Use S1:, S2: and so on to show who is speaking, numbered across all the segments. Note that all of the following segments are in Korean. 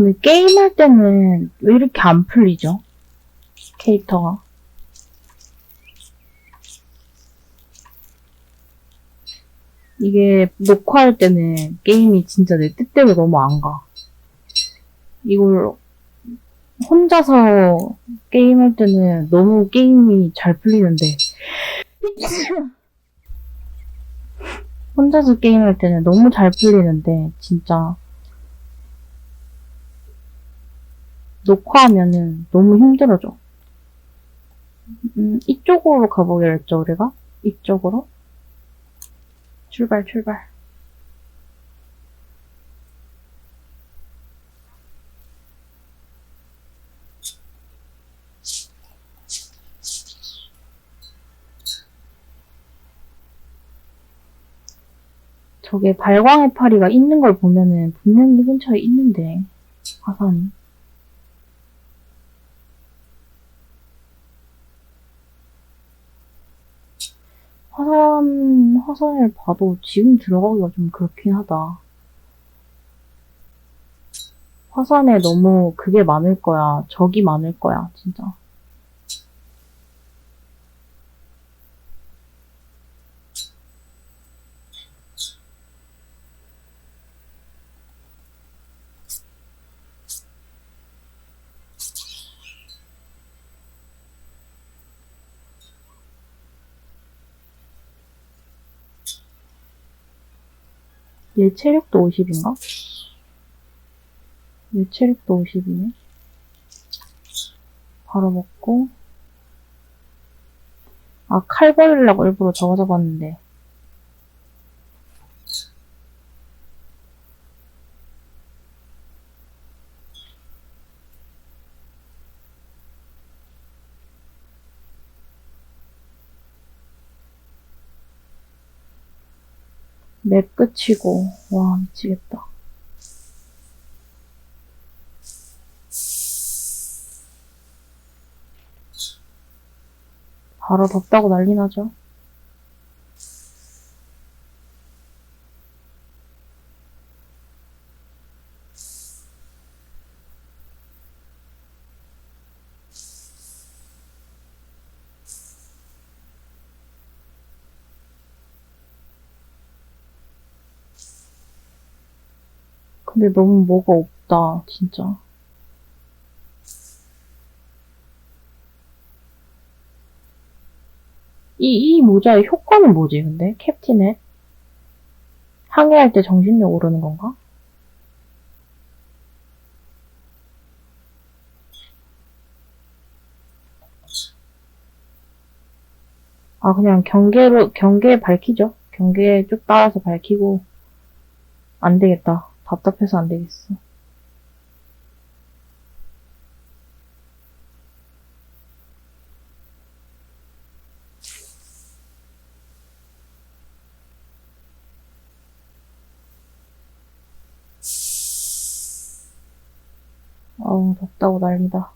S1: 근데 게임할 때는 왜 이렇게 안 풀리죠? 캐릭터가. 이게 녹화할 때는 게임이 진짜 내 뜻대로 너무 안 가. 이걸 혼자서 게임할 때는 너무 게임이 잘 풀리는데 혼자서 게임할 때는 너무 잘 풀리는데 진짜 녹화하면은 너무 힘들어져. 음, 이쪽으로 가보기로 했죠, 우리가? 이쪽으로? 출발, 출발. 저게 발광의 파리가 있는 걸 보면은 분명히 이 근처에 있는데, 화산이. 화산, 화산을 봐도 지금 들어가기가 좀 그렇긴 하다. 화산에 너무 그게 많을 거야. 적이 많을 거야, 진짜. 얘 체력도 50인가? 얘 체력도 50이네. 바로 먹고. 아, 칼 버리려고 일부러 저거 잡았는데. 맵 끝이고, 와, 미치겠다. 바로 덥다고 난리 나죠. 근데 너무 뭐가 없다, 진짜. 이, 이 모자의 효과는 뭐지, 근데? 캡틴의? 항해할 때 정신력 오르는 건가? 아, 그냥 경계로, 경계 밝히죠. 경계 쭉 따라서 밝히고. 안 되겠다. 답답해서 안 되겠어. 어우, 덥다고 난리다.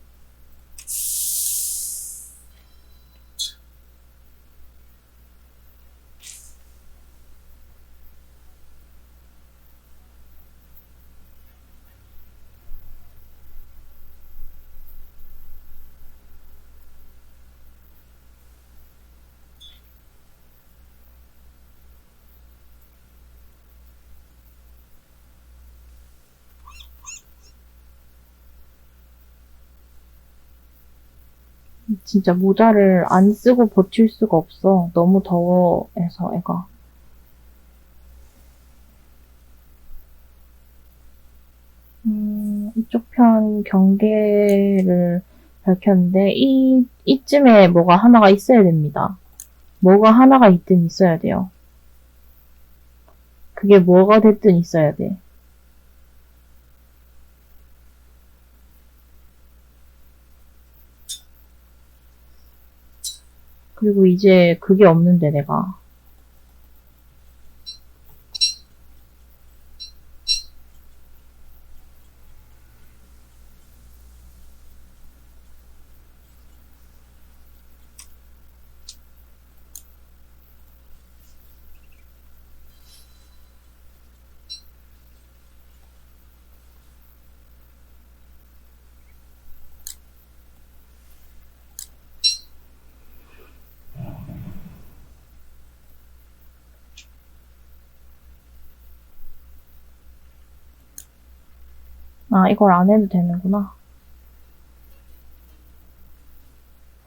S1: 진짜 모자를 안 쓰고 버틸 수가 없어. 너무 더워해서 애가. 음, 이쪽 편 경계를 밝혔는데, 이, 이쯤에 뭐가 하나가 있어야 됩니다. 뭐가 하나가 있든 있어야 돼요. 그게 뭐가 됐든 있어야 돼. 그리고 이제 그게 없는데 내가 아, 이걸 안 해도 되는구나.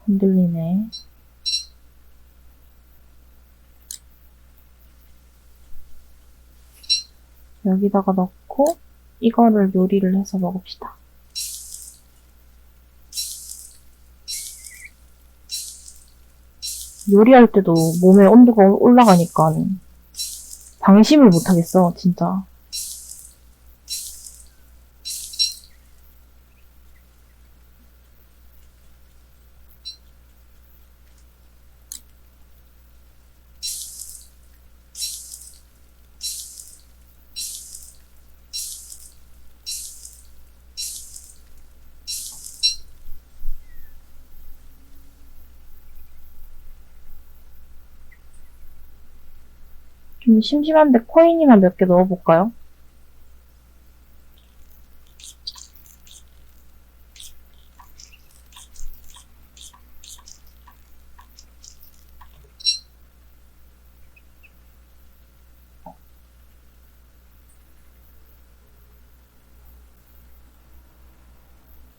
S1: 흔들리네. 여기다가 넣고, 이거를 요리를 해서 먹읍시다. 요리할 때도 몸의 온도가 올라가니까 방심을 못 하겠어, 진짜. 좀 심심한데 코인이나 몇 개 넣어볼까요?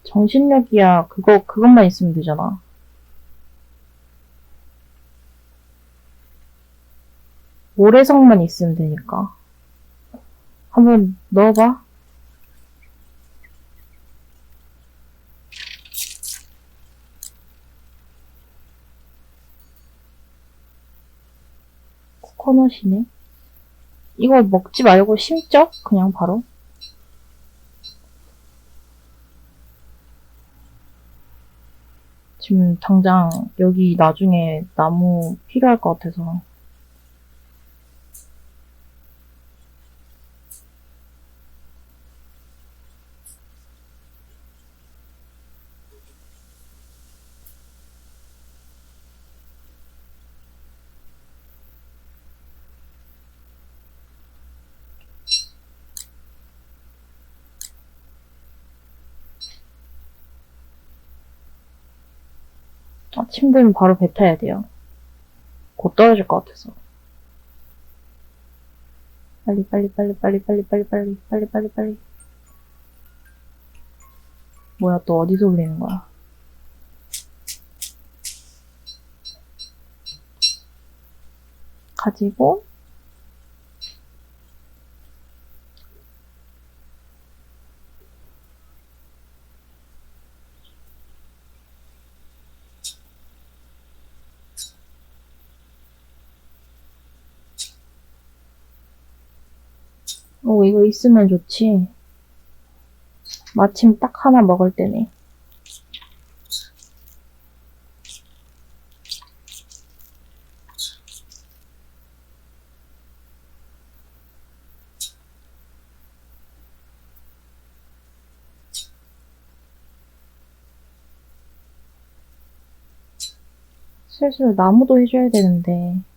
S1: 정신력이야, 그거, 그것만 있으면 되잖아. 모래성만 있으면 되니까. 한번 넣어봐. 코코넛이네. 이거 먹지 말고 심죠? 그냥 바로. 지금 당장 여기 나중에 나무 필요할 것 같아서. 아침 되면 바로 배 타야 돼요. 곧 떨어질 것 같아서. 빨리, 빨리, 빨리, 빨리, 빨리, 빨리, 빨리, 빨리, 빨리, 빨리. 뭐야, 또 어디서 울리는 거야? 가지고, 오, 이거 있으면 좋지. 마침 딱 하나 먹을 때네. 슬슬 나무도 해줘야 되는데.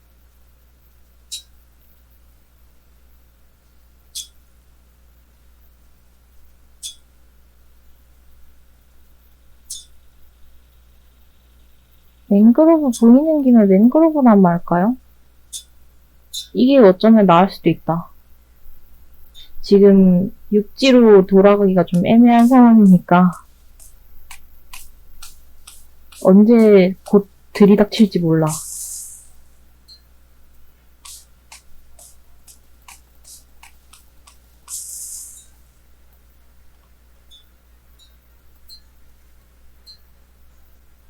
S1: 맹그로브 보이는 김에 맹그로브란 말까요? 이게 어쩌면 나을 수도 있다. 지금 육지로 돌아가기가 좀 애매한 상황이니까 언제 곧 들이닥칠지 몰라.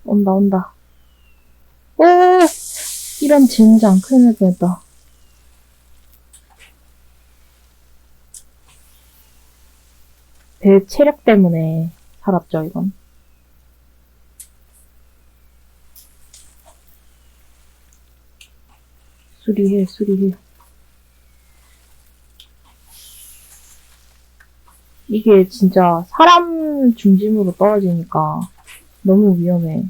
S1: 온다 온다. 오! 이런 젠장, 큰일 날 뻔했다. 배 체력 때문에 살았죠, 이건. 수리해, 수리해. 이게 진짜 사람 중심으로 떨어지니까 너무 위험해.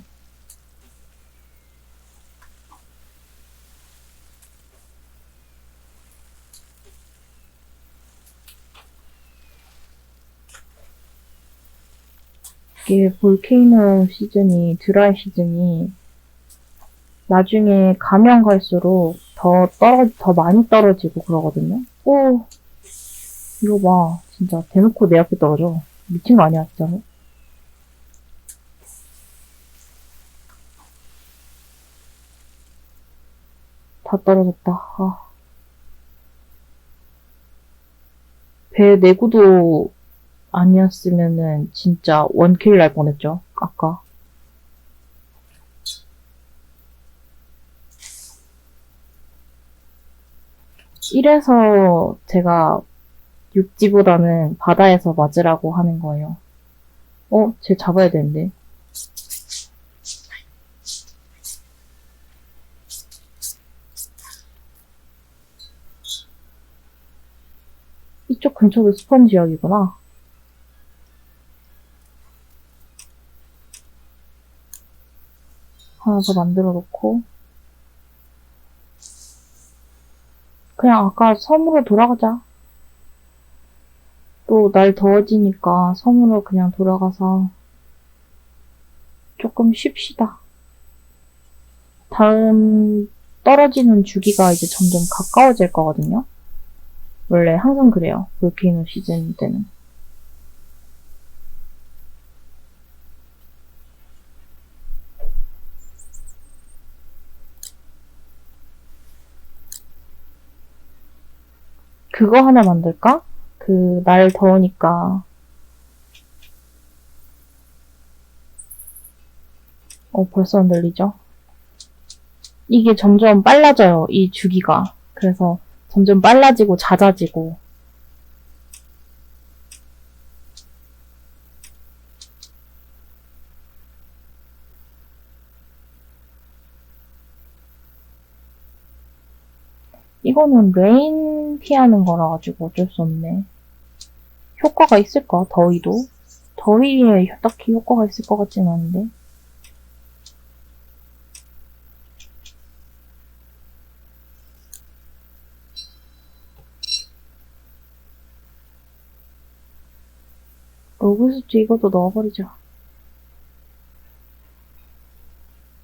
S1: 이게 볼케이노 시즌이 드라이 시즌이 나중에 가면 갈수록 더 떨어 더 많이 떨어지고 그러거든요. 오 이거 봐 진짜 대놓고 내 앞에 떨어져 미친 거 아니야, 진짜로? 다 떨어졌다. 아. 배 내구도 아니었으면은 진짜 원킬 날 뻔했죠. 아까. 이래서 제가 육지보다는 바다에서 맞으라고 하는 거예요. 어? 쟤 잡아야 되는데. 이쪽 근처도 스폰 지역이구나. 하나 더 만들어 놓고. 그냥 아까 섬으로 돌아가자. 또 날 더워지니까 섬으로 그냥 돌아가서 조금 쉽시다. 다음 떨어지는 주기가 이제 점점 가까워질 거거든요. 원래 항상 그래요. 볼케이노 시즌 때는. 그거 하나 만들까? 그, 날 더우니까. 어, 벌써 흔들리죠? 이게 점점 빨라져요, 이 주기가. 그래서 점점 빨라지고 잦아지고. 이거는 레인 피하는 거라 가지고 어쩔 수 없네. 효과가 있을까? 더위도? 더위에 딱히 효과가 있을 것 같진 않은데. 로그스트 이것도 넣어버리자.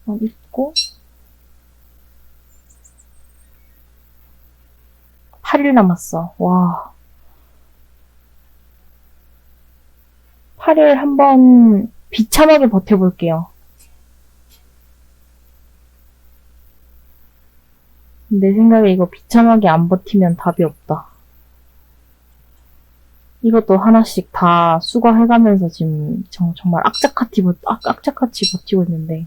S1: 어, 있고. 8일 남았어. 와. 8일 한번 비참하게 버텨볼게요. 내 생각에 이거 비참하게 안 버티면 답이 없다. 이것도 하나씩 다 수거해가면서 지금 정, 말 악착같이, 버, 악, 악착같이 버티고 있는데.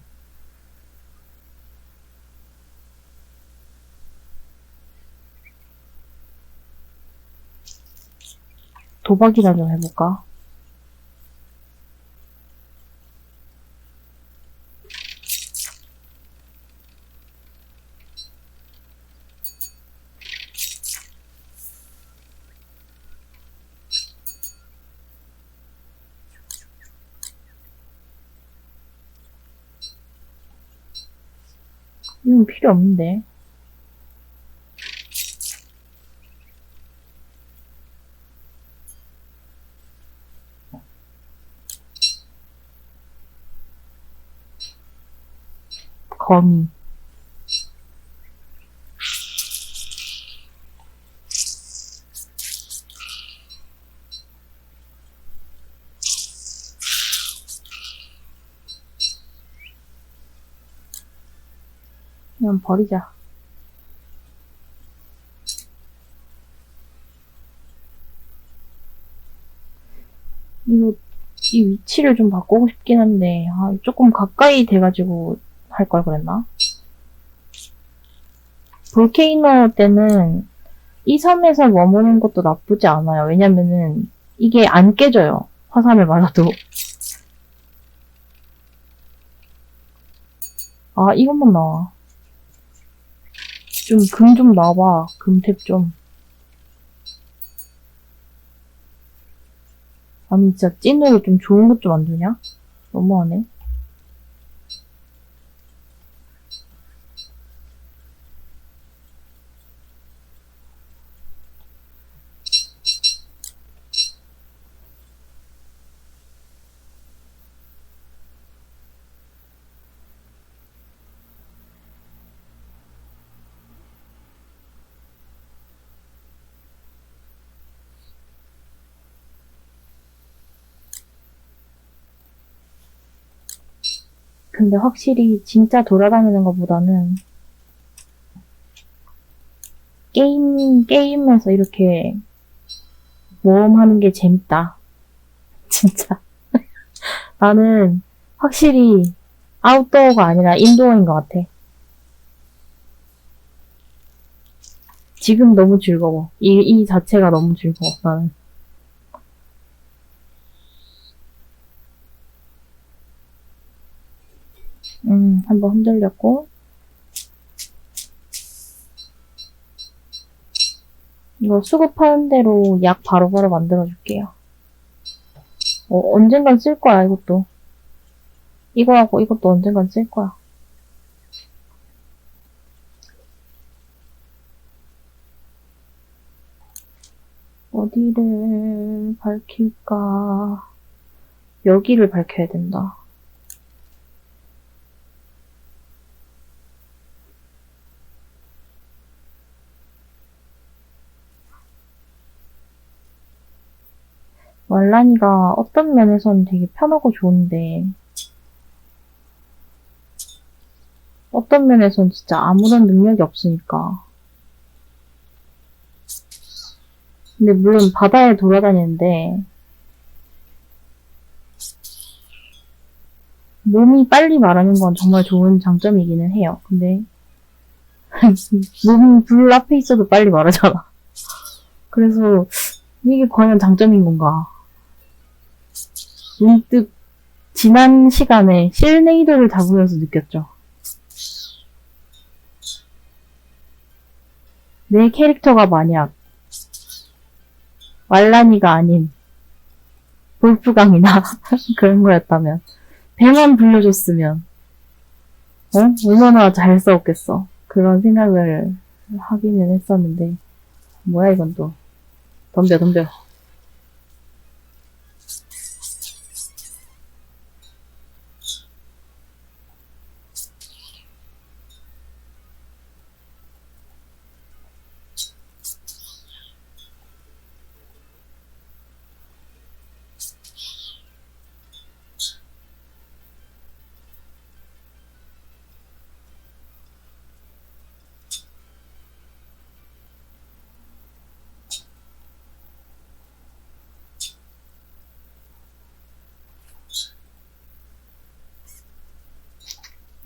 S1: 도박이나 좀 해볼까? 이건 필요 없는데. 거미. 그냥 버리자. 이거, 이 위치를 좀 바꾸고 싶긴 한데, 아, 조금 가까이 돼가지고 할 걸 그랬나? 볼케이노 때는 이 섬에서 머무는 것도 나쁘지 않아요. 왜냐면은 이게 안 깨져요. 화산을 맞아도. 아, 이것만 나와. 좀, 금 좀 나와봐. 금탭 좀. 아니, 진짜 찐으로 좀 좋은 것 좀 안 주냐? 너무하네. 근데 확실히 진짜 돌아다니는 것보다는 게임, 게임에서 이렇게 모험하는 게 재밌다. 진짜. 나는 확실히 아웃도어가 아니라 인도어인 것 같아. 지금 너무 즐거워. 이, 이 자체가 너무 즐거워, 나는. 음, 한번 흔들렸고. 이거 수급하는 대로 약 바로바로 만들어줄게요. 어, 언젠간 쓸 거야, 이것도. 이거 하고 이것도 언젠간 쓸 거야. 어디를 밝힐까? 여기를 밝혀야 된다. 왈란이가 어떤 면에서는 되게 편하고 좋은데, 어떤 면에서는 진짜 아무런 능력이 없으니까. 근데 물론 바다에 돌아다니는데, 몸이 빨리 마르는 건 정말 좋은 장점이기는 해요. 근데, 몸이 불 앞에 있어도 빨리 마르잖아. 그래서, 이게 과연 장점인 건가? 문득 지난 시간에 실네이더를 잡으면서 느꼈죠. 내 캐릭터가 만약 왈란이가 아닌 볼프강이나 그런 거였다면 배만 불려줬으면 어? 얼마나 잘 싸웠겠어. 그런 생각을 하기는 했었는데 뭐야 이건 또 덤벼 덤벼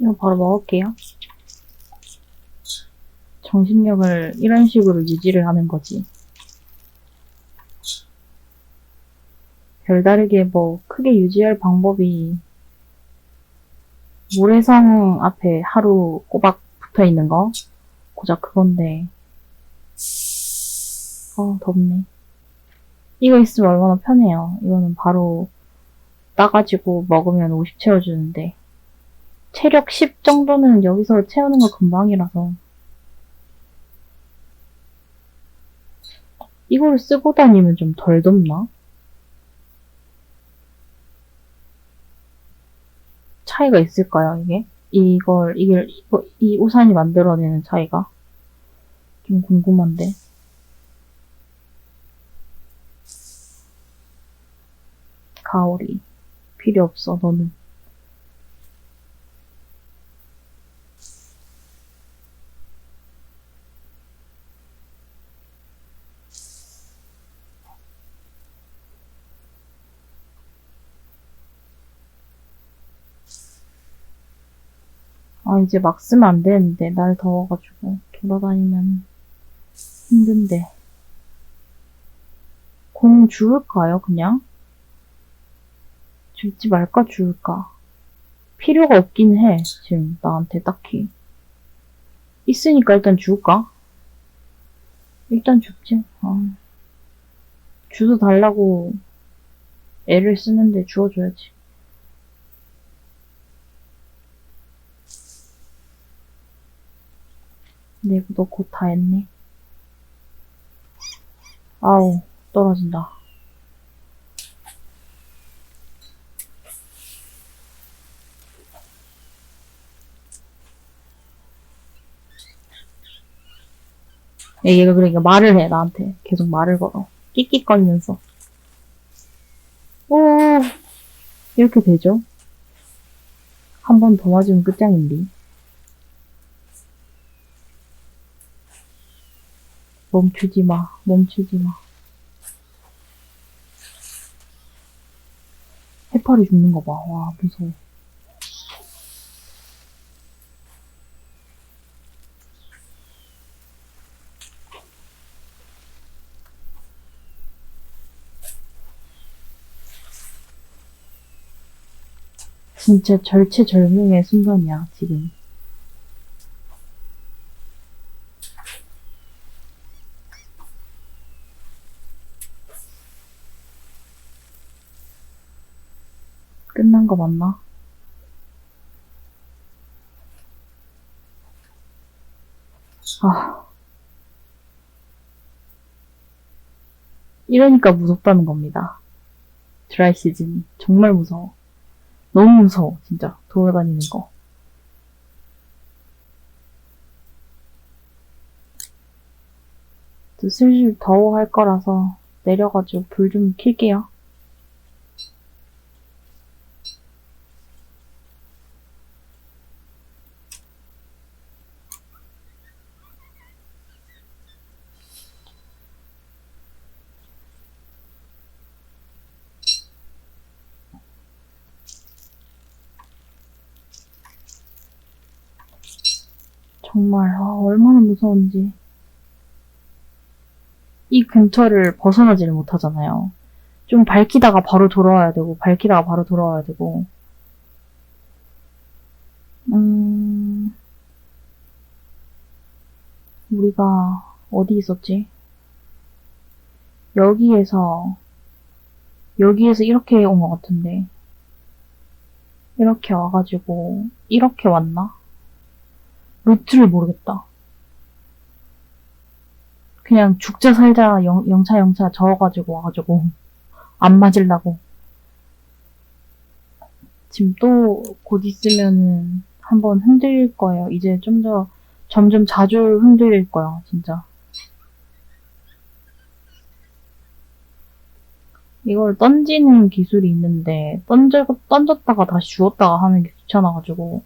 S1: 이거 바로 먹을게요. 정신력을 이런 식으로 유지를 하는 거지. 별다르게 뭐 크게 유지할 방법이 모래성 앞에 하루 꼬박 붙어 있는 거? 고작 그건데. 어 덥네. 이거 있으면 얼마나 편해요. 이거는 바로 따가지고 먹으면 50 채워주는데 체력 10 정도는 여기서 채우는 거 금방이라서. 이걸 쓰고 다니면 좀 덜 덥나? 차이가 있을까요, 이게? 이걸, 이걸, 이거, 이 우산이 만들어내는 차이가? 좀 궁금한데. 가오리. 필요 없어, 너는. 아, 이제 막 쓰면 안 되는데, 날 더워가지고, 돌아다니면 힘든데. 공 주울까요, 그냥? 줄지 말까, 주울까? 필요가 없긴 해, 지금, 나한테 딱히. 있으니까 일단 주울까? 일단 줍지. 아. 주소 달라고 애를 쓰는데 주워줘야지. 내구 너곧 다 했네. 아우, 떨어진다. 얘가 그러니까 말을 해, 나한테. 계속 말을 걸어. 끽끽거리면서. 오, 이렇게 되죠? 한 번 더 맞으면 끝장인데. 멈추지 마, 멈추지 마. 해파리 죽는 거 봐. 와, 무서워. 진짜 절체절명의 순간이야, 지금. 끝난 거 맞나? 아. 이러니까 무섭다는 겁니다. 드라이 시즌. 정말 무서워. 너무 무서워, 진짜. 돌아다니는 거. 또 슬슬 더워 할 거라서 내려가지고 불 좀 킬게요. 정말, 아, 얼마나 무서운지. 이 근처를 벗어나지를 못하잖아요. 좀 밝히다가 바로 돌아와야 되고, 밝히다가 바로 돌아와야 되고. 음, 우리가 어디 있었지? 여기에서, 여기에서 이렇게 온 것 같은데. 이렇게 와가지고, 이렇게 왔나? 루트를 모르겠다. 그냥 죽자 살자 영, 영차 영차 저어가지고 와가지고 안 맞으려고 지금 또 곧 있으면은 한번 흔들릴 거예요. 이제 좀 더 점점 자주 흔들릴 거야 진짜. 이걸 던지는 기술이 있는데 던져 던졌다가 다시 주웠다가 하는 게 귀찮아가지고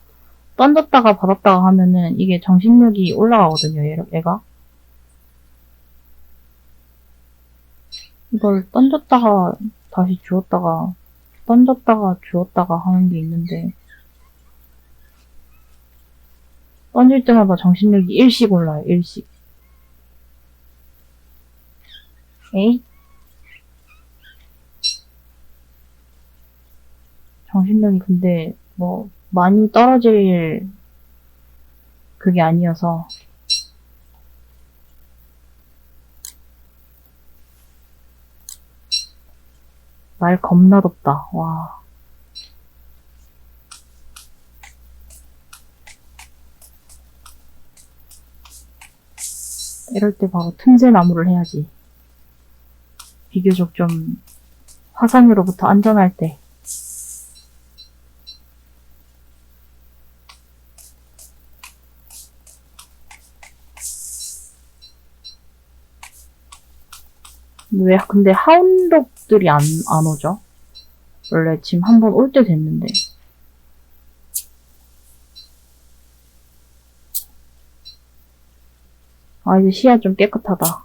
S1: 던졌다가 받았다가 하면은 이게 정신력이 올라가거든요, 얘- 얘가. 이걸 던졌다가 다시 주웠다가 던졌다가 주웠다가 하는 게 있는데 던질 때마다 정신력이 일씩 올라요, 일씩. 에이? 정신력이 근데 뭐 많이 떨어질 그게 아니어서 날 겁나 덥다. 와. 이럴 때 바로 틈새 나무를 해야지. 비교적 좀 화산으로부터 안전할 때. 왜 근데 하운독 들이 안, 안 오죠? 원래 지금 한 번 올 때 됐는데. 아, 이제 시야 좀 깨끗하다.